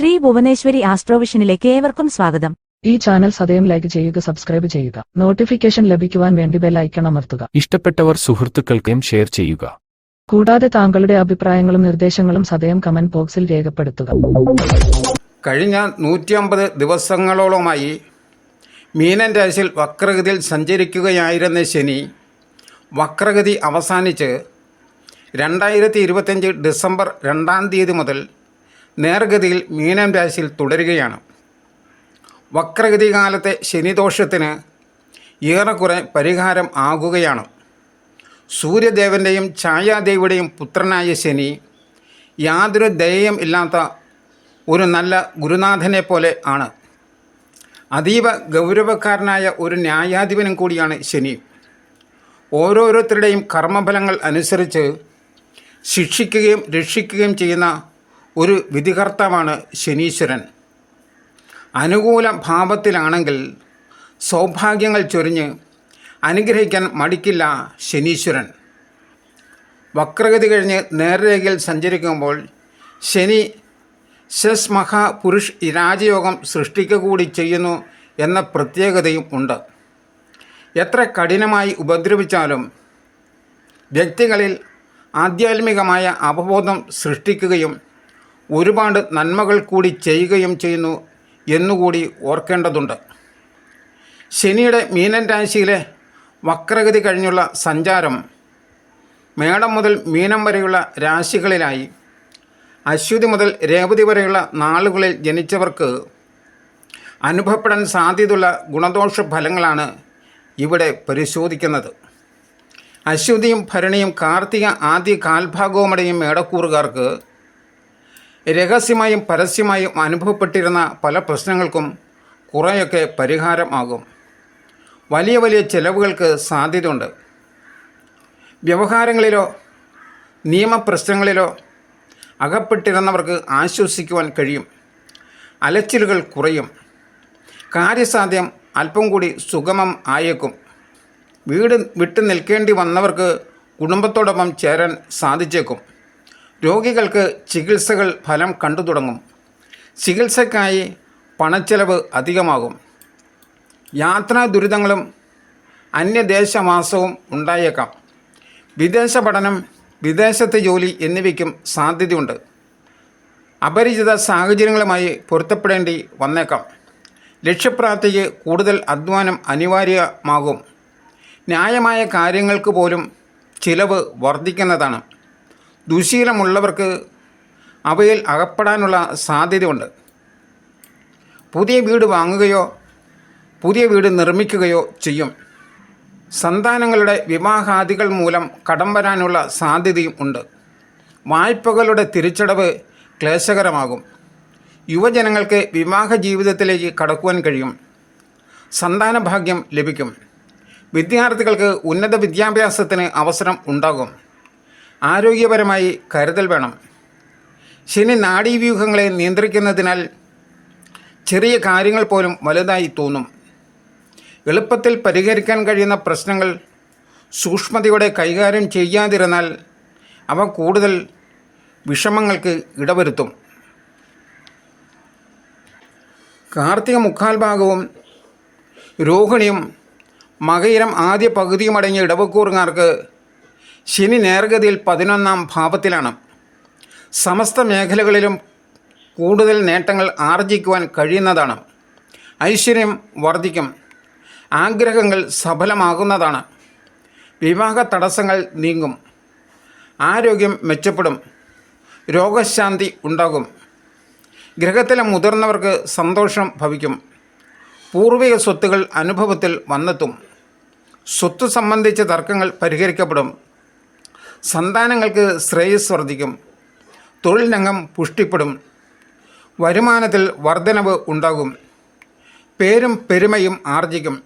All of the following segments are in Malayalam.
ശ്രീ ഭുവനേശ്വരി ആസ്ട്രോവിഷനിലേക്ക് ഏവർക്കും സ്വാഗതം. ഈ ചാനൽ സദയം ലൈക്ക് ചെയ്യുക സബ്സ്ക്രൈബ് ചെയ്യുക. നോട്ടിഫിക്കേഷൻ ലഭിക്കുവാൻ വേണ്ടി ബെൽ ഐക്കൺ അമർത്തുക. ഇഷ്ടപ്പെട്ടവർ സുഹൃത്തുക്കൾക്കും ഷെയർ ചെയ്യുക. കൂടാതെ താങ്കളുടെ അഭിപ്രായങ്ങളും നിർദ്ദേശങ്ങളും സദയം കമന്റ് ബോക്സിൽ രേഖപ്പെടുത്തുക. കഴിഞ്ഞ നൂറ്റിയമ്പത് ദിവസങ്ങളോളമായി മീനൻ രാശിയിൽ വക്രഗതിയിൽ സഞ്ചരിക്കുകയായിരുന്ന ശനി വക്രഗതി അവസാനിച്ച് രണ്ടായിരത്തി ഇരുപത്തഞ്ച് ഡിസംബർ രണ്ടാം തീയതി മുതൽ നേർഗതിയിൽ മീനം രാശിയിൽ തുടരുകയാണ്. വക്രഗതി കാലത്തെ ശനിദോഷത്തിന് ഏറെക്കുറെ പരിഹാരം ആകുകയാണ്. സൂര്യദേവന്റെയും ഛായാദേവിയുടെയും പുത്രനായ ശനി യാതൊരു ദയയും ഇല്ലാത്ത ഒരു നല്ല ഗുരുനാഥനെ പോലെ ആണ്. അതീവ ഗൗരവക്കാരനായ ഒരു ന്യായാധിപനും കൂടിയാണ് ശനി. ഓരോരുത്തരുടെയും കർമ്മഫലങ്ങൾ അനുസരിച്ച് ശിക്ഷിക്കുകയും രക്ഷിക്കുകയും ചെയ്യുന്ന ഒരു വിധികർത്താവാണ് ശനീശ്വരൻ. അനുകൂല ഭാവത്തിലാണെങ്കിൽ സൗഭാഗ്യങ്ങൾ ചൊരിഞ്ഞ് അനുഗ്രഹിക്കാൻ മടിക്കില്ല ശനീശ്വരൻ. വക്രഗതി കഴിഞ്ഞ് നേർരേഖയിൽ സഞ്ചരിക്കുമ്പോൾ ശനി ശസ് മഹാപുരുഷ് രാജയോഗം സൃഷ്ടിക്കുക കൂടി ചെയ്യുന്നു എന്ന പ്രത്യേകതയും ഉണ്ട്. എത്ര കഠിനമായി ഉപദ്രവിച്ചാലും വ്യക്തികളിൽ ആധ്യാത്മികമായ അവബോധം സൃഷ്ടിക്കുകയും ഒരുപാട് നന്മകൾ കൂടി ചെയ്യുകയും ചെയ്യുന്നു എന്നുകൂടി ഓർക്കേണ്ടതുണ്ട്. ശനിയുടെ മീനൻ രാശിയിലെ വക്രഗതി കഴിഞ്ഞുള്ള സഞ്ചാരം മേടം മുതൽ മീനം വരെയുള്ള രാശികളിലായി. അശ്വതി മുതൽ രേവതി വരെയുള്ള നാളുകളിൽ ജനിച്ചവർക്ക് അനുഭവപ്പെടാൻ സാധ്യതയുള്ള ഗുണദോഷ ഫലങ്ങളാണ് ഇവിടെ പരിശോധിക്കുന്നത്. അശ്വതിയും ഭരണിയും കാർത്തിക ആദ്യ കാൽഭാഗവുമടയും മേടക്കൂറുകാർക്ക് രഹസ്യമായും പരസ്യമായും അനുഭവപ്പെട്ടിരുന്ന പല പ്രശ്നങ്ങൾക്കും കുറേയൊക്കെ പരിഹാരമാകും. വലിയ വലിയ ചെലവുകൾക്ക് സാധ്യതയുണ്ട്. വ്യവഹാരങ്ങളിലോ നിയമപ്രശ്നങ്ങളിലോ അകപ്പെട്ടിരുന്നവർക്ക് ആശ്വസിക്കുവാൻ കഴിയും. അലച്ചിലുകൾ കുറയും. കാര്യസാധ്യം അല്പം കൂടി സുഗമം ആയേക്കും. വീട് വിട്ടു നിൽക്കേണ്ടി വന്നവർക്ക് കുടുംബത്തോടൊപ്പം ചേരാൻ സാധിച്ചേക്കും. രോഗികൾക്ക് ചികിത്സകൾ ഫലം കണ്ടു തുടങ്ങും. ചികിത്സയ്ക്കായി പണച്ചെലവ് അധികമാകും. യാത്രാ ദുരിതങ്ങളും അന്യദേശവാസവും ഉണ്ടായേക്കാം. വിദേശ പഠനം വിദേശത്തെ ജോലി എന്നിവയ്ക്കും സാധ്യതയുണ്ട്. അപരിചിത സാഹചര്യങ്ങളുമായി പൊരുത്തപ്പെടേണ്ടി വന്നേക്കാം. ലക്ഷ്യപ്രാപ്തിക്ക് കൂടുതൽ അധ്വാനം അനിവാര്യമാകും. ന്യായമായ കാര്യങ്ങൾക്ക് പോലും ചിലവ് വർദ്ധിക്കുന്നതാണ്. ദുശീലമുള്ളവർക്ക് അവയിൽ അകപ്പെടാനുള്ള സാധ്യതയുണ്ട്. പുതിയ വീട് വാങ്ങുകയോ പുതിയ വീട് നിർമ്മിക്കുകയോ ചെയ്യും. സന്താനങ്ങളുടെ വിവാഹാദികൾ മൂലം കടം വരാനുള്ള സാധ്യതയും ഉണ്ട്. വായ്പകളുടെ തിരിച്ചടവ് ക്ലേശകരമാകും. യുവജനങ്ങൾക്ക് വിവാഹ ജീവിതത്തിലേക്ക് കടക്കുവാൻ കഴിയും. സന്താന ഭാഗ്യം ലഭിക്കും. വിദ്യാർത്ഥികൾക്ക് ഉന്നത വിദ്യാഭ്യാസത്തിന് അവസരം ഉണ്ടാകും. ആരോഗ്യപരമായി കരുതൽ വേണം. ശനി നാഡീവ്യൂഹങ്ങളെ നിയന്ത്രിക്കുന്നതിനാൽ ചെറിയ കാര്യങ്ങൾ പോലും വലുതായി തോന്നും. എളുപ്പത്തിൽ പരിഹരിക്കാൻ കഴിയുന്ന പ്രശ്നങ്ങൾ സൂക്ഷ്മതയോടെ കൈകാര്യം ചെയ്യാതിരുന്നാൽ അവ കൂടുതൽ വിഷമങ്ങൾക്ക് ഇടവരുത്തും. കാർത്തിക മുക്കാൽ ഭാഗവും രോഹിണിയും മകയിരം ആദ്യ പകുതിയും അടങ്ങിയ ഇടവക്കൂറുകാർക്ക് ശനി നേർഗതിയിൽ പതിനൊന്നാം ഭാവത്തിലാണ്. സമസ്ത മേഖലകളിലും കൂടുതൽ നേട്ടങ്ങൾ ആർജിക്കുവാൻ കഴിയുന്നതാണ്. ഐശ്വര്യം വർദ്ധിക്കും ആഗ്രഹങ്ങൾ സഫലമാകുന്നതാണ്. വിവാഹ തടസ്സങ്ങൾ നീങ്ങും. ആരോഗ്യം മെച്ചപ്പെടും. രോഗശാന്തി ഉണ്ടാകും. ഗ്രഹത്തിലെ മുതിർന്നവർക്ക് സന്തോഷം ഭവിക്കും. പൂർവിക സ്വത്തുകൾ അനുഭവത്തിൽ വന്നെത്തും. സ്വത്ത് സംബന്ധിച്ച തർക്കങ്ങൾ പരിഹരിക്കപ്പെടും. സന്താനങ്ങൾക്ക് ശ്രേയസ് വർദ്ധിക്കും. തൊഴിൽ രംഗം പുഷ്ടിപ്പെടും. വരുമാനത്തിൽ വർധനവ് ഉണ്ടാകും. പേരും പെരുമയും ആർജിക്കും.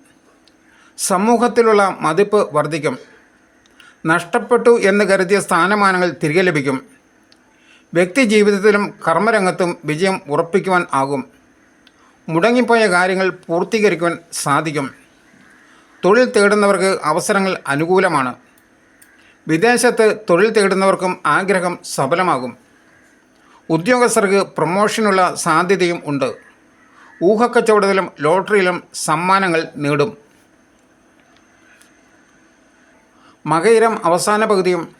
സമൂഹത്തിലുള്ള മതിപ്പ് വർദ്ധിക്കും. നഷ്ടപ്പെട്ടു എന്ന് കരുതിയ സ്ഥാനമാനങ്ങൾ തിരികെ ലഭിക്കും. വ്യക്തി ജീവിതത്തിലും കർമ്മരംഗത്തും വിജയം ഉറപ്പിക്കുവാൻ ആകും. മുടങ്ങിപ്പോയ കാര്യങ്ങൾ പൂർത്തീകരിക്കുവാൻ സാധിക്കും. തൊഴിൽ തേടുന്നവർക്ക് അവസരങ്ങൾ അനുകൂലമാണ്. വിദേശത്ത് തൊഴിൽ തേടുന്നവർക്കും ആഗ്രഹം സഫലമാകും. ഉദ്യോഗസ്ഥർക്ക് പ്രൊമോഷനുള്ള സാധ്യതയും ഉണ്ട്. ഊഹക്കച്ചവടത്തിലും ലോട്ടറിയിലും സമ്മാനങ്ങൾ നേടും. മകയിരം അവസാന പകുതിയും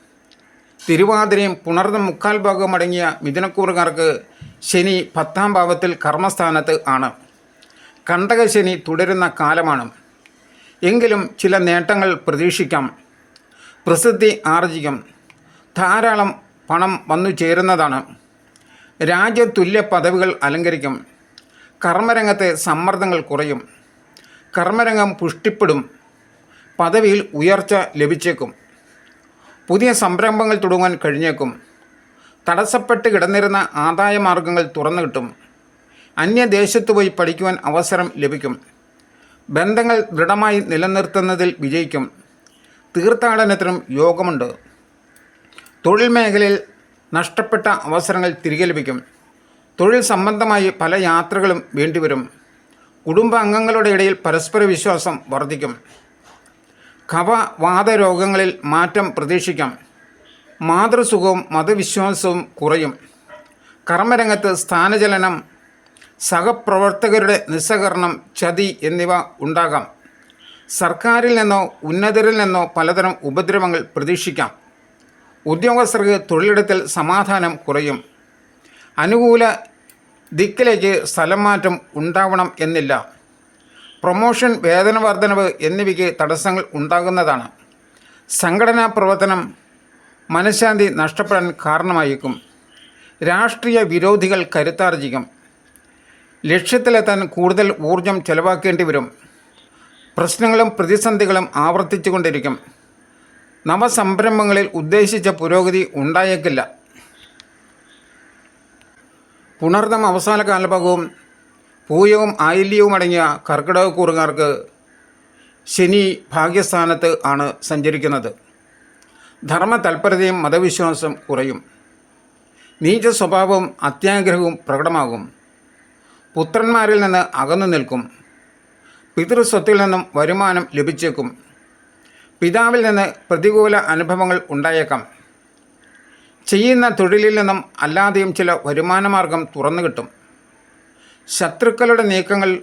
തിരുവാതിരയും പുണർന്ന മുക്കാൽ ഭാഗവും അടങ്ങിയ മിഥുനക്കൂറുകാർക്ക് ശനി പത്താം ഭാവത്തിൽ കർമ്മസ്ഥാനത്ത് ആണ്. കണ്ടകശനി തുടരുന്ന കാലമാണ്. എങ്കിലും ചില നേട്ടങ്ങൾ പ്രതീക്ഷിക്കാം. പ്രസിദ്ധി ആർജിക്കും. ധാരാളം പണം വന്നു ചേരുന്നതാണ്. രാജ്യതുല്യ പദവികൾ അലങ്കരിക്കും. കർമ്മരംഗത്തെ സമ്മർദ്ദങ്ങൾ കുറയും. കർമ്മരംഗം പുഷ്ടിപ്പെടും. പദവിയിൽ ഉയർച്ച ലഭിച്ചേക്കും. പുതിയ സംരംഭങ്ങൾ തുടങ്ങാൻ കഴിഞ്ഞേക്കും. തടസ്സപ്പെട്ട് കിടന്നിരുന്ന ആദായ മാർഗങ്ങൾ തുറന്നു കിട്ടും അന്യദേശത്ത് പോയി പഠിക്കുവാൻ അവസരം ലഭിക്കും. ബന്ധങ്ങൾ ദൃഢമായി നിലനിർത്തുന്നതിൽ വിജയിക്കും. തീർത്ഥാടനത്തിനും യോഗമുണ്ട്. തൊഴിൽ മേഖലയിൽ നഷ്ടപ്പെട്ട അവസരങ്ങൾ തിരികെ ലഭിക്കും. തൊഴിൽ സംബന്ധമായി പല യാത്രകളും വേണ്ടിവരും. കുടുംബാംഗങ്ങളുടെ ഇടയിൽ പരസ്പര വിശ്വാസം വർദ്ധിക്കും. കവവാദ രോഗങ്ങളിൽ മാറ്റം പ്രതീക്ഷിക്കാം. മാതൃസുഖവും മതവിശ്വാസവും കുറയും. കർമ്മരംഗത്ത് സ്ഥാനചലനം സഹപ്രവർത്തകരുടെ നിസ്സഹകരണം ചതി എന്നിവ ഉണ്ടാകാം. സർക്കാരിൽ നിന്നോ ഉന്നതരിൽ നിന്നോ പലതരം ഉപദ്രവങ്ങൾ പ്രതീക്ഷിക്കാം. ഉദ്യോഗസ്ഥർക്ക് തൊഴിലിടത്തിൽ സമാധാനം കുറയും. അനുകൂല ദിക്കിലേക്ക് സ്ഥലം മാറ്റം ഉണ്ടാവണം എന്നില്ല. പ്രൊമോഷൻ വേതന വർധനവ് എന്നിവയ്ക്ക് തടസ്സങ്ങൾ ഉണ്ടാകുന്നതാണ്. സംഘടനാ പ്രവർത്തനം മനഃശാന്തി നഷ്ടപ്പെടാൻ കാരണമായേക്കും. രാഷ്ട്രീയ വിരോധികൾ കരുത്താർജിക്കും. ലക്ഷ്യത്തിലെത്താൻ കൂടുതൽ ഊർജം ചെലവാക്കേണ്ടി വരും. പ്രശ്നങ്ങളും പ്രതിസന്ധികളും ആവർത്തിച്ചുകൊണ്ടിരിക്കും. നവസംരംഭങ്ങളിൽ ഉദ്ദേശിച്ച പുരോഗതി ഉണ്ടായേക്കില്ല. പുണർദം അവസാന കാലഭാഗവും പൂയവും ആയില്യവും അടങ്ങിയ കർക്കിടക കൂറുകാർക്ക് ശനി ഭാഗ്യസ്ഥാനത്ത് ആണ് സഞ്ചരിക്കുന്നത്. ധർമ്മ തൽപരതയും മതവിശ്വാസം കുറയും. നീച സ്വഭാവവും അത്യാഗ്രഹവും പ്രകടമാകും. പുത്രന്മാരിൽ നിന്ന് അകന്നു നിൽക്കും. പിതൃസ്വത്തിൽ നിന്നും വരുമാനം ലഭിച്ചേക്കും. പിതാവിൽ നിന്ന് പ്രതികൂല അനുഭവങ്ങൾ ഉണ്ടായേക്കാം. ചെയ്യുന്ന തൊഴിലിൽ നിന്നും അല്ലാതെയും ചില വരുമാനമാർഗം തുറന്നു കിട്ടും. ശത്രുക്കളുടെ നീക്കങ്ങൾ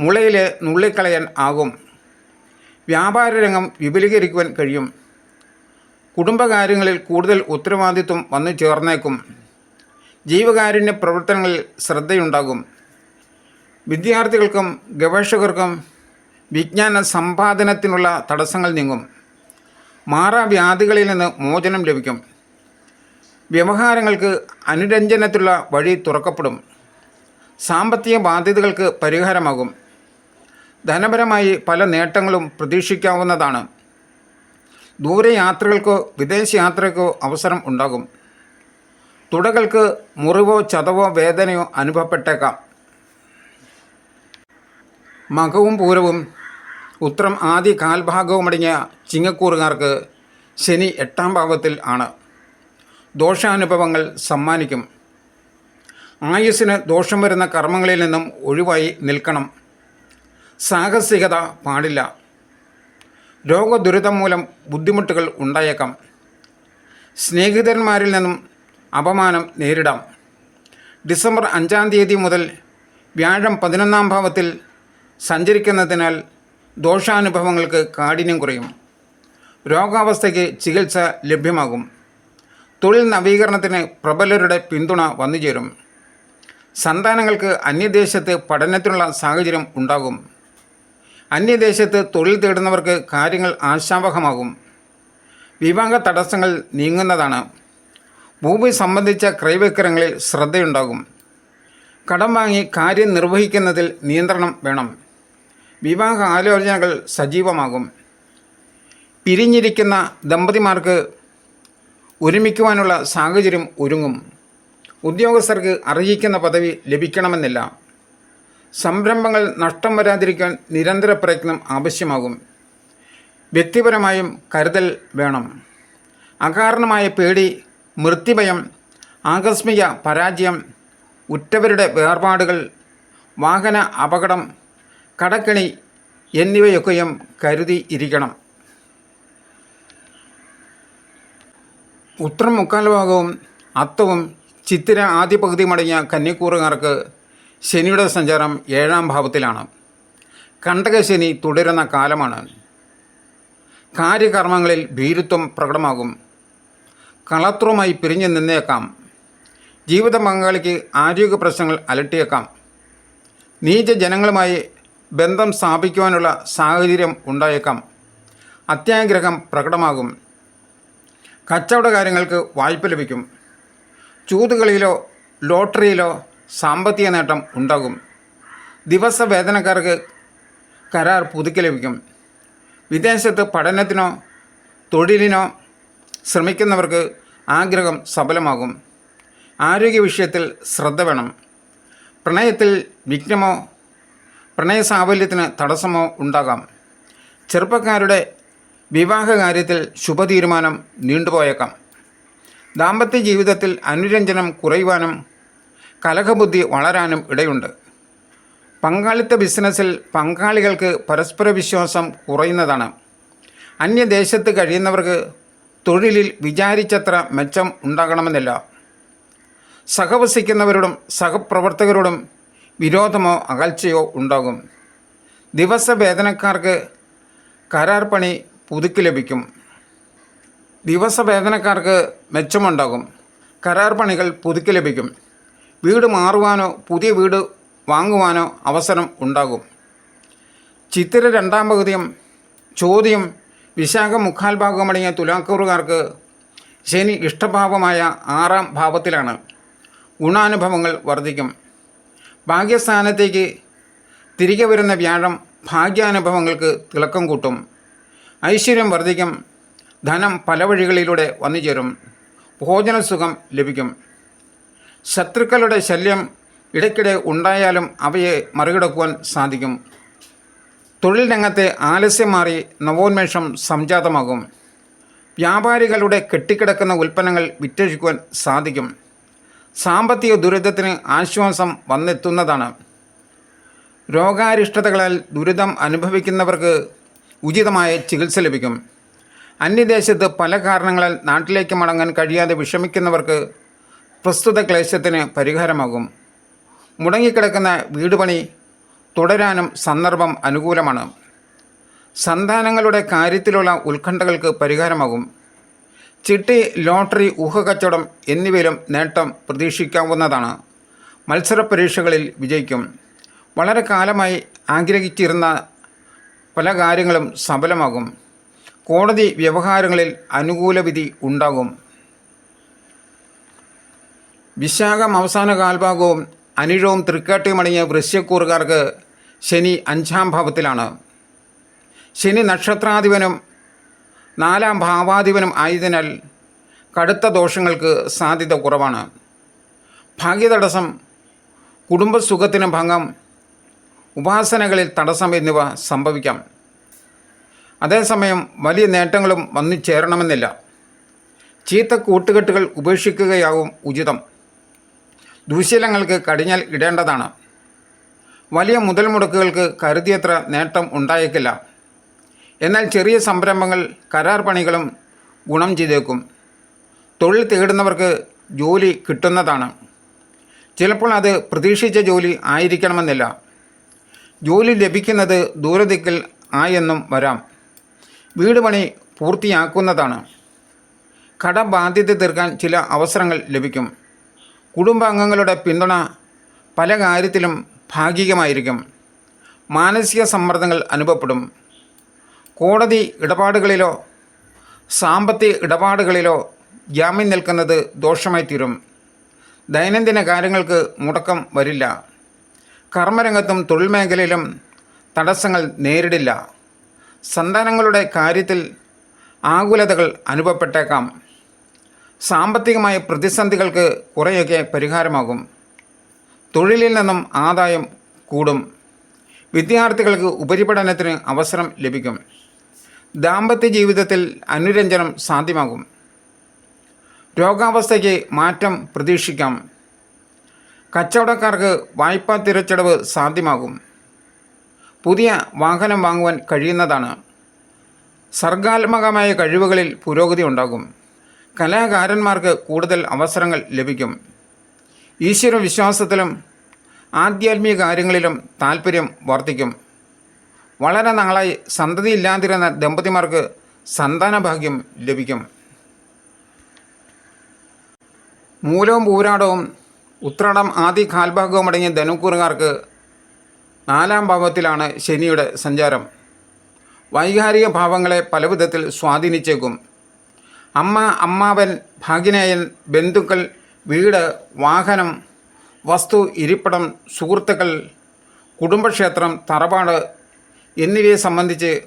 മുളയിലെ നുള്ളിക്കളയാൻ ആകും. വ്യാപാരരംഗം വിപുലീകരിക്കുവാൻ കഴിയും. കുടുംബകാര്യങ്ങളിൽ കൂടുതൽ ഉത്തരവാദിത്വം വന്നു ചേർന്നേക്കും. ജീവകാരുണ്യ പ്രവർത്തനങ്ങളിൽ ശ്രദ്ധയുണ്ടാകും. വിദ്യാർത്ഥികൾക്കും ഗവേഷകർക്കും വിജ്ഞാന സമ്പാദനത്തിനുള്ള തടസ്സങ്ങൾ നീങ്ങും. മാറാവ്യാധികളിൽ നിന്ന് മോചനം ലഭിക്കും. വ്യവഹാരങ്ങൾക്ക് അനുരഞ്ജനത്തിലുള്ള വഴി തുറക്കപ്പെടും. സാമ്പത്തിക ബാധ്യതകൾക്ക് പരിഹാരമാകും. ധനപരമായി പല നേട്ടങ്ങളും പ്രതീക്ഷിക്കാവുന്നതാണ്. ദൂരയാത്രകൾക്കോ വിദേശ യാത്രയ്ക്കോ അവസരം ഉണ്ടാകും. തുടകൾക്ക് മുറിവോ ചതവോ വേദനയോ അനുഭവപ്പെട്ടേക്കാം. മകവും പൂരവും ഉത്രം ആദ്യ കാൽഭാഗവുമടങ്ങിയ ചിങ്ങക്കൂറുകാർക്ക് ശനി എട്ടാം ഭാവത്തിൽ ആണ്. ദോഷാനുഭവങ്ങൾ സമ്മാനിക്കും. ആയുസ്സിന് ദോഷം വരുന്ന കർമ്മങ്ങളിൽ നിന്നും ഒഴിവായി നിൽക്കണം. സാഹസികത പാടില്ല. രോഗദുരിതം മൂലം ബുദ്ധിമുട്ടുകൾ ഉണ്ടായേക്കാം. സ്നേഹിതന്മാരിൽ നിന്നും അപമാനം നേരിടാം. ഡിസംബർ അഞ്ചാം തീയതി മുതൽ വ്യാഴം പതിനൊന്നാം ഭാവത്തിൽ സഞ്ചരിക്കുന്നതിനാൽ ദോഷാനുഭവങ്ങൾക്ക് കാഠിന്യം കുറയും. രോഗാവസ്ഥയ്ക്ക് ചികിത്സ ലഭ്യമാകും. തൊഴിൽ നവീകരണത്തിന് പ്രബലരുടെ പിന്തുണ വന്നുചേരും. സന്താനങ്ങൾക്ക് അന്യദേശത്ത് പഠനത്തിനുള്ള സാഹചര്യം ഉണ്ടാകും. അന്യദേശത്ത് തൊഴിൽ തേടുന്നവർക്ക് കാര്യങ്ങൾ ആശാവഹമാകും. വിവാഹ തടസ്സങ്ങൾ നീങ്ങുന്നതാണ്. ഭൂമി സംബന്ധിച്ച ക്രയവിക്രയങ്ങളിൽ ശ്രദ്ധയുണ്ടാകും. കടം വാങ്ങി കാര്യം നിർവഹിക്കുന്നതിൽ നിയന്ത്രണം വേണം. വിവാഹ ആലോചനകൾ സജീവമാകും. പിരിഞ്ഞിരിക്കുന്ന ദമ്പതിമാർക്ക് ഒരുമിക്കുവാനുള്ള സാഹചര്യം ഒരുങ്ങും. ഉദ്യോഗസ്ഥർക്ക് അർഹിക്കുന്ന പദവി ലഭിക്കണമെന്നില്ല. സംരംഭങ്ങൾ നഷ്ടം വരാതിരിക്കാൻ നിരന്തര പ്രയത്നം ആവശ്യമാകും. വ്യക്തിപരമായും കരുതൽ വേണം. അകാരണമായ പേടി മൃത്യുഭയം ആകസ്മിക പരാജയം ഉറ്റവരുടെ വേർപാടുകൾ വാഹന അപകടം കടക്കണി എന്നിവയൊക്കെയും കരുതി ഇരിക്കണം. ഉത്തരം മുക്കാൽ ഭാഗവും അത്തവും ചിത്തിര ആദ്യ പകുതി മടങ്ങിയ കന്നിക്കൂറുകാർക്ക് ശനിയുടെ സഞ്ചാരം ഏഴാം ഭാവത്തിലാണ്. കണ്ടകശനി തുടരുന്ന കാലമാണ്. കാര്യകർമ്മങ്ങളിൽ ഭീരുത്വം പ്രകടമാകും. കളത്രവുമായി പിരിഞ്ഞു നിന്നേക്കാം. ജീവിത പങ്കാളിക്ക് ആരോഗ്യ പ്രശ്നങ്ങൾ അലട്ടിയേക്കാം. നീച ജനങ്ങളുമായി ബന്ധം സ്ഥാപിക്കുവാനുള്ള സാഹചര്യം ഉണ്ടായേക്കാം. അത്യാഗ്രഹം പ്രകടമാകും. കച്ചവട കാര്യങ്ങൾക്ക് വായ്പ ലഭിക്കും. ചൂതുകളിയിലോ ലോട്ടറിയിലോ സാമ്പത്തിക നേട്ടം ഉണ്ടാകും. ദിവസ വേതനക്കാർക്ക് കരാർ പുതുക്കി ലഭിക്കും. വിദേശത്ത് പഠനത്തിനോ തൊഴിലിനോ ശ്രമിക്കുന്നവർക്ക് ആഗ്രഹം സഫലമാകും. ആരോഗ്യ വിഷയത്തിൽ ശ്രദ്ധ വേണം. പ്രണയത്തിൽ വിഘ്നമോ പ്രണയ സാഫല്യത്തിന് തടസ്സമോ ഉണ്ടാകാം. ചെറുപ്പക്കാരുടെ വിവാഹകാര്യത്തിൽ ശുഭതീരുമാനം നീണ്ടുപോയേക്കാം. ദാമ്പത്യ ജീവിതത്തിൽ അനുരഞ്ജനം കുറയുവാനും കലഹബുദ്ധി വളരാനും ഇടയുണ്ട്. പങ്കാളിത്ത ബിസിനസ്സിൽ പങ്കാളികൾക്ക് പരസ്പര വിശ്വാസം കുറയുന്നതാണ്. അന്യദേശത്ത് കഴിയുന്നവർക്ക് തൊഴിലിൽ വിചാരിച്ചത്ര മെച്ചം ഉണ്ടാകണമെന്നില്ല. സഹവസിക്കുന്നവരോടും സഹപ്രവർത്തകരോടും വിരോധമോ അകൽച്ചയോ ഉണ്ടാകും. ദിവസ വേതനക്കാർക്ക് കരാർ പണി പുതുക്കി ലഭിക്കും. ദിവസ വേതനക്കാർക്ക് മെച്ചമുണ്ടാകും. കരാർ പണികൾ പുതുക്കി ലഭിക്കും. വീട് മാറുവാനോ പുതിയ വീട് വാങ്ങുവാനോ അവസരം ഉണ്ടാകും. ചിത്തിര രണ്ടാം പകുതിയും ചോദ്യം വിശാഖ മുക്കാൽ ഭാഗമടങ്ങിയ തുലാക്കൂറുകാർക്ക് ശനി ഇഷ്ടഭാവമായ ആറാം ഭാവത്തിലാണ് ഗുണാനുഭവങ്ങൾ വർദ്ധിക്കും. ഭാഗ്യസ്ഥാനത്തേക്ക് തിരികെ വരുന്ന വ്യാഴം ഭാഗ്യാനുഭവങ്ങൾക്ക് തിളക്കം കൂട്ടും. ഐശ്വര്യം വർദ്ധിക്കും. ധനം പല വഴികളിലൂടെ വന്നു ചേരും ഭോജനസുഖം ലഭിക്കും. ശത്രുക്കളുടെ ശല്യം ഇടയ്ക്കിടെ ഉണ്ടായാലും അവയെ മറികടക്കുവാൻ സാധിക്കും. തൊഴിൽ രംഗത്തെ ആലസ്യം മാറി നവോന്മേഷം സംജാതമാകും. വ്യാപാരികളുടെ കെട്ടിക്കിടക്കുന്ന ഉൽപ്പന്നങ്ങൾ വിറ്റഴിക്കുവാൻ സാധിക്കും. സാമ്പത്തിക ദുരിതത്തിന് ആശ്വാസം വന്നെത്തുന്നതാണ്. രോഗാരിഷ്ടതകളാൽ ദുരിതം അനുഭവിക്കുന്നവർക്ക് ഉചിതമായ ചികിത്സ ലഭിക്കും. അന്യദേശത്ത് പല കാരണങ്ങളാൽ നാട്ടിലേക്ക് മടങ്ങാൻ കഴിയാതെ വിഷമിക്കുന്നവർക്ക് പ്രസ്തുത ക്ലേശത്തിന് പരിഹാരമാകും. മുടങ്ങിക്കിടക്കുന്ന വീട് പണി തുടരാനും സന്ദർഭം അനുകൂലമാണ്. സന്താനങ്ങളുടെ കാര്യത്തിലുള്ള ഉത്കണ്ഠകൾക്ക് പരിഹാരമാകും. ചിട്ടി ലോട്ടറി ഊഹക്കച്ചവടം എന്നിവയിലും നേട്ടം പ്രതീക്ഷിക്കാവുന്നതാണ്. മത്സര പരീക്ഷകളിൽ വിജയിക്കും. വളരെ കാലമായി ആഗ്രഹിച്ചിരുന്ന പല കാര്യങ്ങളും സഫലമാകും. കോടതി വ്യവഹാരങ്ങളിൽ അനുകൂല വിധി ഉണ്ടാകും. വിശാഖം അവസാന കാൽഭാഗവും അനിഴവും തൃക്കാട്ടിയുമടങ്ങിയ വൃശ്യക്കൂറുകാർക്ക് ശനി അഞ്ചാം ഭാവത്തിലാണ്. ശനി നക്ഷത്രാധിപനും നാലാം ഭാവാധിപനും ആയതിനാൽ കടുത്ത ദോഷങ്ങൾക്ക് സാധ്യത കുറവാണ്. ഭാഗ്യതടസ്സം കുടുംബസുഖത്തിന് ഭംഗം ഉപാസനകളിൽ തടസ്സം എന്നിവ സംഭവിക്കാം. അതേസമയം വലിയ നേട്ടങ്ങളും വന്നു ചേരണമെന്നില്ല. ചീത്ത കൂട്ടുകെട്ടുകൾ ഉപേക്ഷിക്കുകയാവും ഉചിതം. ദുശീലങ്ങൾക്ക് കടിഞ്ഞാൽ ഇടേണ്ടതാണ്. വലിയ മുതൽ മുടക്കുകൾക്ക് കരുതിയത്ര നേട്ടം ഉണ്ടായേക്കില്ല. എന്നാൽ ചെറിയ സംരംഭങ്ങൾ കരാർ പണികളും ഗുണം ചെയ്തേക്കും. തൊഴിൽ തേടുന്നവർക്ക് ജോലി കിട്ടുന്നതാണ്. ചിലപ്പോൾ അത് പ്രതീക്ഷിച്ച ജോലി ആയിരിക്കണമെന്നില്ല. ജോലി ലഭിക്കുന്നത് ദൂരദിക്കിൽ ആയെന്നും വരാം. വീട് പണി പൂർത്തിയാക്കുന്നതാണ്. കടബാധ്യത തീർക്കാൻ ചില അവസരങ്ങൾ ലഭിക്കും. കുടുംബാംഗങ്ങളുടെ പിന്തുണ പല കാര്യത്തിലും ഭാഗികമായിരിക്കും. മാനസിക സമ്മർദ്ദങ്ങൾ അനുഭവപ്പെടും. കോടതി ഇടപാടുകളിലോ സാമ്പത്തിക ഇടപാടുകളിലോ ജാമ്യം നിൽക്കുന്നത് ദോഷമായി തീരും. ദൈനംദിന കാര്യങ്ങൾക്ക് മുടക്കം വരില്ല. കർമ്മരംഗത്തും തൊഴിൽ മേഖലയിലും തടസ്സങ്ങൾ നേരിടില്ല. സന്താനങ്ങളുടെ കാര്യത്തിൽ ആകുലതകൾ അനുഭവപ്പെട്ടേക്കാം. സാമ്പത്തികമായ പ്രതിസന്ധികൾക്ക് കുറേയൊക്കെ പരിഹാരമാകും. തൊഴിലിൽ നിന്നും ആദായം കൂടും. വിദ്യാർത്ഥികൾക്ക് ഉപരിപഠനത്തിന് അവസരം ലഭിക്കും. ദാമ്പത്യ ജീവിതത്തിൽ അനുരഞ്ജനം സാധ്യമാകും. രോഗാവസ്ഥയ്ക്ക് മാറ്റം പ്രതീക്ഷിക്കാം. കച്ചവടക്കാർക്ക് വായ്പാ തിരച്ചടവ് സാധ്യമാകും. പുതിയ വാഹനം വാങ്ങുവാൻ കഴിയുന്നതാണ്. സർഗാത്മകമായ കഴിവുകളിൽ പുരോഗതി ഉണ്ടാകും. കലാകാരന്മാർക്ക് കൂടുതൽ അവസരങ്ങൾ ലഭിക്കും. ഈശ്വര വിശ്വാസത്തിലും ആധ്യാത്മിക കാര്യങ്ങളിലും താൽപ്പര്യം വർദ്ധിക്കും. വളരെ നാളായി സന്തതി ഇല്ലാതിരുന്ന ദമ്പതിമാർക്ക് സന്താന ഭാഗ്യം ലഭിക്കും. മൂലവും പൂരാടവും ഉത്രാടം ആദ്യ കാൽഭാഗവും അടങ്ങിയ ധനുക്കൂറുകാർക്ക് നാലാം ഭാവത്തിലാണ് ശനിയുടെ സഞ്ചാരം. വൈകാരിക ഭാവങ്ങളെ പലവിധത്തിൽ സ്വാധീനിച്ചേക്കും. അമ്മ അമ്മാവൻ ഭാഗ്യനേയൻ ബന്ധുക്കൾ വീട് വാഹനം വസ്തു ഇരിപ്പിടം സുഹൃത്തുക്കൾ കുടുംബക്ഷേത്രം തറവാട് എന്നിവയെ സംബന്ധിച്ച്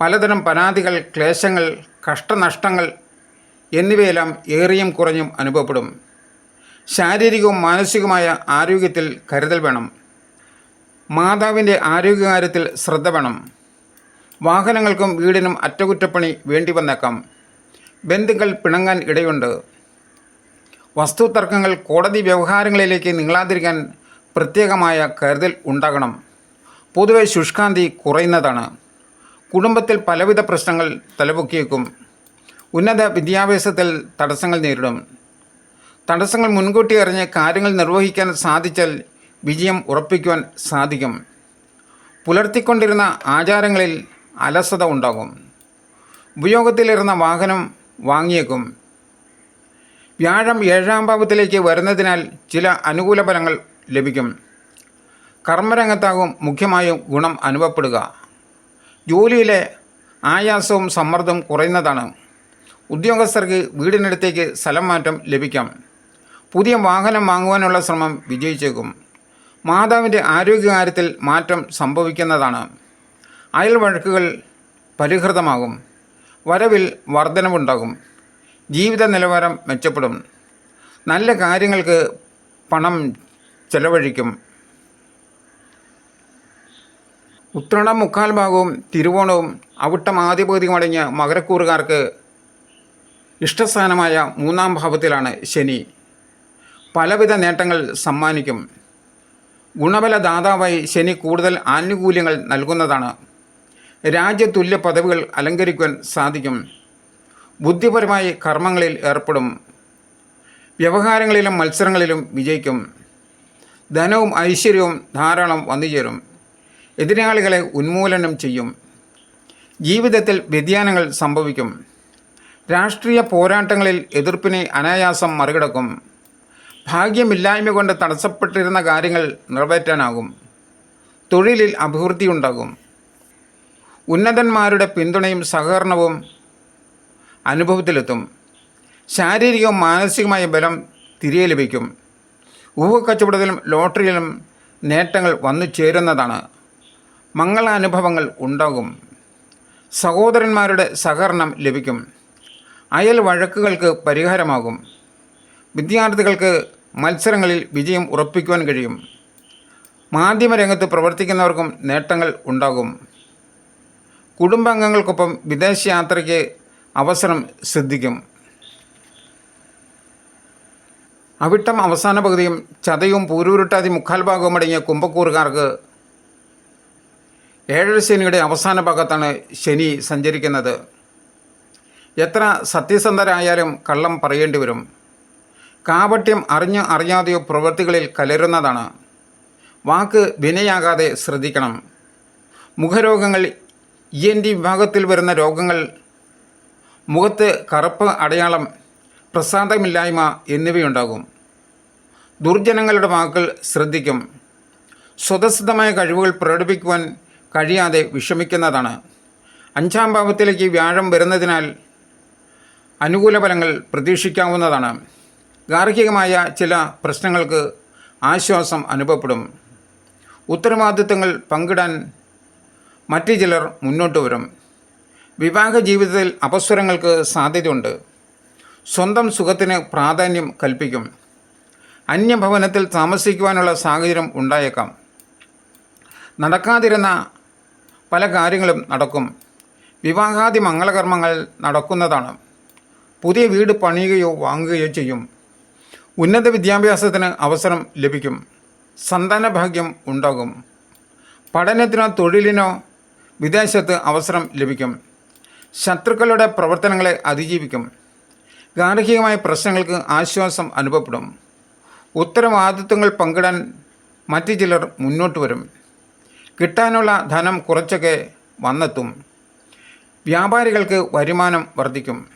പലതരം പരാതികൾ ക്ലേശങ്ങൾ കഷ്ടനഷ്ടങ്ങൾ എന്നിവയെല്ലാം ഏറിയും കുറഞ്ഞും അനുഭവപ്പെടും. ശാരീരികവും മാനസികവുമായ ആരോഗ്യത്തിൽ കരുതൽ വേണം. മാതാവിന്റെ ആരോഗ്യകാര്യത്തിൽ ശ്രദ്ധ വേണം. വാഹനങ്ങൾക്കും വീടിനും അറ്റകുറ്റപ്പണി വേണ്ടി വന്നേക്കാം. ബന്ധുക്കൾ പിണങ്ങാൻ ഇടയുണ്ട്. വസ്തു തർക്കങ്ങൾ കോടതി വ്യവഹാരങ്ങളിലേക്ക് നീളാതിരിക്കാൻ പ്രത്യേകമായ കരുതൽ ഉണ്ടാകണം. പൊതുവെ ശുഷ്കാന്തി കുറയുന്നതാണ്. കുടുംബത്തിൽ പലവിധ പ്രശ്നങ്ങൾ തലപൊക്കിയേക്കും. ഉന്നത വിദ്യാഭ്യാസത്തിൽ തടസ്സങ്ങൾ നേരിടും. തടസ്സങ്ങൾ മുൻകൂട്ടി അറിഞ്ഞ് കാര്യങ്ങൾ നിർവഹിക്കാൻ സാധിച്ചാൽ വിജയം ഉറപ്പിക്കുവാൻ സാധിക്കും. പുലർത്തിക്കൊണ്ടിരുന്ന ആചാരങ്ങളിൽ അലസത ഉണ്ടാകും. ഉപയോഗത്തിലിരുന്ന വാഹനം വാങ്ങിയേക്കും. വ്യാഴം ഏഴാം ഭാവത്തിലേക്ക് വരുന്നതിനാൽ ചില അനുകൂല ഫലങ്ങൾ ലഭിക്കും. കർമ്മരംഗത്താകും മുഖ്യമായും ഗുണം അനുഭവപ്പെടുക. ജോലിയിലെ ആയാസവും സമ്മർദ്ദവും കുറയുന്നതാണ്. ഉദ്യോഗസ്ഥർക്ക് വീടിനടുത്തേക്ക് സ്ഥലം മാറ്റം ലഭിക്കാം. പുതിയ വാഹനം വാങ്ങുവാനുള്ള ശ്രമം വിജയിച്ചേക്കും. മാതാവിന്റെ ആരോഗ്യകാര്യത്തിൽ മാറ്റം സംഭവിക്കുന്നതാണ്. അയൽവഴക്കുകൾ പരിഹൃതമാകും. വരവിൽ വർധനവുണ്ടാകും. ജീവിത നിലവാരം മെച്ചപ്പെടും. നല്ല കാര്യങ്ങൾക്ക് പണം ചെലവഴിക്കും. ഉത്രാടം മുക്കാൽ ഭാഗവും തിരുവോണവും അവിട്ടം ആദ്യപകുതിയും അടങ്ങിയ മകരക്കൂറുകാർക്ക് ഇഷ്ടസ്ഥാനമായ മൂന്നാം ഭാവത്തിലാണ് ശനി. പലവിധ നേട്ടങ്ങൾ സമ്മാനിക്കും. ഗുണബല ദാതാവായി ശനി കൂടുതൽ ആനുകൂല്യങ്ങൾ നൽകുന്നതാണ്. രാജ്യതുല്യ പദവികൾ അലങ്കരിക്കുവാൻ സാധിക്കും. ബുദ്ധിപരമായി കർമ്മങ്ങളിൽ ഏർപ്പെടും. വ്യവഹാരങ്ങളിലും മത്സരങ്ങളിലും വിജയിക്കും. ധനവും ഐശ്വര്യവും ധാരാളം വന്നുചേരും. എതിരാളികളെ ഉന്മൂലനം ചെയ്യും. ജീവിതത്തിൽ വ്യതിയാനങ്ങൾ സംഭവിക്കും. രാഷ്ട്രീയ പോരാട്ടങ്ങളിൽ എതിർപ്പിനെ അനായാസം മറികടക്കും. ഭാഗ്യമില്ലായ്മ കൊണ്ട് തടസ്സപ്പെട്ടിരുന്ന കാര്യങ്ങൾ നിറവേറ്റാനാകും. തൊഴിലിൽ അഭിവൃദ്ധിയുണ്ടാകും ഉന്നതന്മാരുടെ പിന്തുണയും സഹകരണവും അനുഭവത്തിലെത്തും. ശാരീരികവും മാനസികമായ ബലം തിരികെ ലഭിക്കും. ഊഹക്കച്ചവടത്തിലും ലോട്ടറിയിലും നേട്ടങ്ങൾ വന്നു ചേരുന്നതാണ് മംഗളാനുഭവങ്ങൾ ഉണ്ടാകും. സഹോദരന്മാരുടെ സഹകരണം ലഭിക്കും. അയൽ വഴക്കുകൾക്ക് പരിഹാരമാകും. വിദ്യാർത്ഥികൾക്ക് മത്സരങ്ങളിൽ വിജയം ഉറപ്പിക്കുവാൻ കഴിയും. മാധ്യമരംഗത്ത് പ്രവർത്തിക്കുന്നവർക്കും നേട്ടങ്ങൾ ഉണ്ടാകും. കുടുംബാംഗങ്ങൾക്കൊപ്പം വിദേശയാത്രയ്ക്ക് അവസരം സിദ്ധിക്കും. അവിട്ടം അവസാന പകുതിയും ചതയും പൂരൂരുട്ടാതി മുക്കാൽ ഭാഗവും അടങ്ങിയ കുംഭക്കൂറുകാർക്ക് ഏഴര ശനിയുടെ അവസാന ഭാഗത്താണ് ശനി സഞ്ചരിക്കുന്നത്. എത്ര സത്യസന്ധരായാലും കള്ളം പറയേണ്ടി വരും. കാപട്യം അറിഞ്ഞ് അറിയാതെയോ പ്രവൃത്തികളിൽ കലരുന്നതാണ്. വാക്ക് വിനയാകാതെ ശ്രദ്ധിക്കണം. മുഖരോഗങ്ങൾ ഇ എൻ ഡി വിഭാഗത്തിൽ വരുന്ന രോഗങ്ങൾ മുഖത്ത് കറുപ്പ് അടയാളം പ്രസാദമില്ലായ്മ എന്നിവയുണ്ടാകും. ദുർജനങ്ങളുടെ വാക്കുകൾ ശ്രദ്ധിക്കും. സ്വതസിദ്ധമായ കഴിവുകൾ പ്രകടിപ്പിക്കുവാൻ കഴിയാതെ വിഷമിക്കുന്നതാണ്. അഞ്ചാം ഭാവത്തിലേക്ക് വ്യാഴം വരുന്നതിനാൽ അനുകൂല ഫലങ്ങൾ പ്രതീക്ഷിക്കാവുന്നതാണ്. ഗാർഹികമായ ചില പ്രശ്നങ്ങൾക്ക് ആശ്വാസം അനുഭവപ്പെടും. ഉത്തരവാദിത്തങ്ങൾ പങ്കിടാൻ മറ്റു ചിലർ മുന്നോട്ട് വരും. വിവാഹ ജീവിതത്തിൽ അപസ്വരങ്ങൾക്ക് സാധ്യതയുണ്ട്. സ്വന്തം സുഖത്തിന് പ്രാധാന്യം കൽപ്പിക്കും. അന്യഭവനത്തിൽ താമസിക്കുവാനുള്ള സാഹചര്യം ഉണ്ടായേക്കാം. നടക്കാതിരുന്ന പല കാര്യങ്ങളും നടക്കും. വിവാഹാദി മംഗളകർമ്മങ്ങൾ നടക്കുന്നതാണ്. പുതിയ വീട് പണിയുകയോ വാങ്ങുകയോ ചെയ്യും. ഉന്നത വിദ്യാഭ്യാസത്തിന് അവസരം ലഭിക്കും. സന്താന ഭാഗ്യം ഉണ്ടാകും. പഠനത്തിനോ തൊഴിലിനോ വിദേശത്ത് അവസരം ലഭിക്കും. ശത്രുക്കളുടെ പ്രവർത്തനങ്ങളെ അതിജീവിക്കും. ഗാർഹികമായ പ്രശ്നങ്ങൾക്ക് ആശ്വാസം അനുഭവപ്പെടും. ഉത്തരവാദിത്വങ്ങൾ പങ്കിടാൻ മറ്റു ചിലർ മുന്നോട്ട് വരും. കിട്ടാനുള്ള ധനം കുറച്ചൊക്കെ വന്നെത്തും. വ്യാപാരികൾക്ക് വരുമാനം വർദ്ധിക്കും.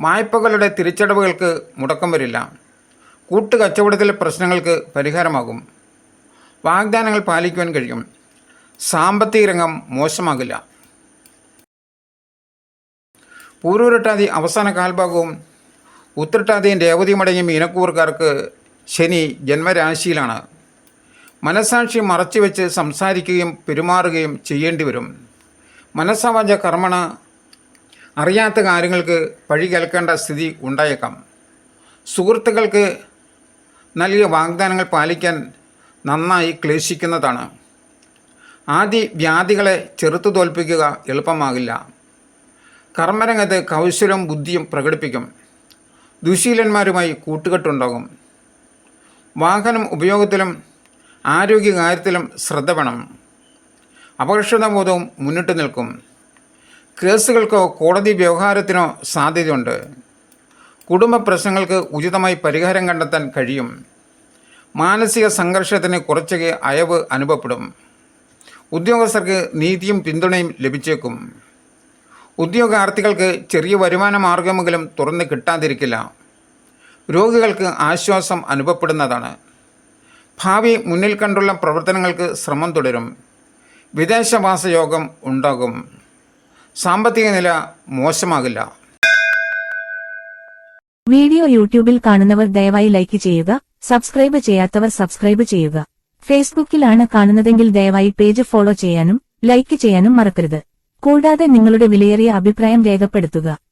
വായ്പകളുടെ തിരിച്ചടവുകൾക്ക് മുടക്കം വരില്ല. കൂട്ടുകച്ചവടത്തിലെ പ്രശ്നങ്ങൾക്ക് പരിഹാരമാകും. വാഗ്ദാനങ്ങൾ പാലിക്കുവാൻ കഴിയും. സാമ്പത്തിക രംഗം മോശമാകില്ല. പൂരൂരട്ടാതി അവസാന കാൽഭാഗവും ഉത്രട്ടാതിയും രേവതിയുമടങ്ങിയ മീനക്കൂറുകാർക്ക് ശനി ജന്മരാശിയിലാണ്. മനസാക്ഷി മറച്ചുവെച്ച് സംസാരിക്കുകയും പെരുമാറുകയും ചെയ്യേണ്ടി വരും മനസ്സവാച കർമ്മണ അറിയാത്ത കാര്യങ്ങൾക്ക് പഴി കേൾക്കേണ്ട സ്ഥിതി ഉണ്ടായേക്കാം. സുഹൃത്തുക്കൾക്ക് നൽകിയ വാഗ്ദാനങ്ങൾ പാലിക്കാൻ നന്നായി ക്ലേശിക്കുന്നതാണ്. ആദ്യ വ്യാധികളെ ചെറുത്തു തോൽപ്പിക്കുക എളുപ്പമാകില്ല. കർമ്മരംഗത്ത് കൗശലവും ബുദ്ധിയും പ്രകടിപ്പിക്കും. ദുശീലന്മാരുമായി കൂട്ടുകെട്ടുണ്ടാകും. വാഹനം ഉപയോഗത്തിലും ആരോഗ്യകാര്യത്തിലും ശ്രദ്ധ വേണം. അപകർഷതാബോധവും മുന്നിട്ട് നിൽക്കും. കേസുകൾക്കോ കോടതി വ്യവഹാരത്തിനോ സാധ്യതയുണ്ട്. കുടുംബ പ്രശ്നങ്ങൾക്ക് ഉചിതമായി പരിഹാരം കണ്ടെത്താൻ കഴിയും. മാനസിക സംഘർഷത്തിന് കുറച്ചൊക്കെ അയവ് അനുഭവപ്പെടും. ഉദ്യോഗസ്ഥർക്ക് നീതിയും പിന്തുണയും ലഭിച്ചേക്കും. ഉദ്യോഗാർത്ഥികൾക്ക് ചെറിയ വരുമാന മാർഗമെങ്കിലും തുറന്ന് കിട്ടാതിരിക്കില്ല. രോഗികൾക്ക് ആശ്വാസം അനുഭവപ്പെടുന്നതാണ്. ഭാവി മുന്നിൽ കണ്ടുള്ള പ്രവർത്തനങ്ങൾക്ക് ശ്രമം തുടരും. വിദേശവാസ യോഗം ഉണ്ടാകും. സാമ്പത്തിക നില മോശമാകില്ല. വീഡിയോ യൂട്യൂബിൽ കാണുന്നവർ ദയവായി ലൈക്ക് ചെയ്യുക സബ്സ്ക്രൈബ് ചെയ്യാത്തവർ സബ്സ്ക്രൈബ് ചെയ്യുക. ഫേസ്ബുക്കിലാണ് കാണുന്നതെങ്കിൽ ദയവായി പേജ് ഫോളോ ചെയ്യാനും ലൈക്ക് ചെയ്യാനും മറക്കരുത്. കൂടാതെ നിങ്ങളുടെ വിലയേറിയ അഭിപ്രായം രേഖപ്പെടുത്തുക.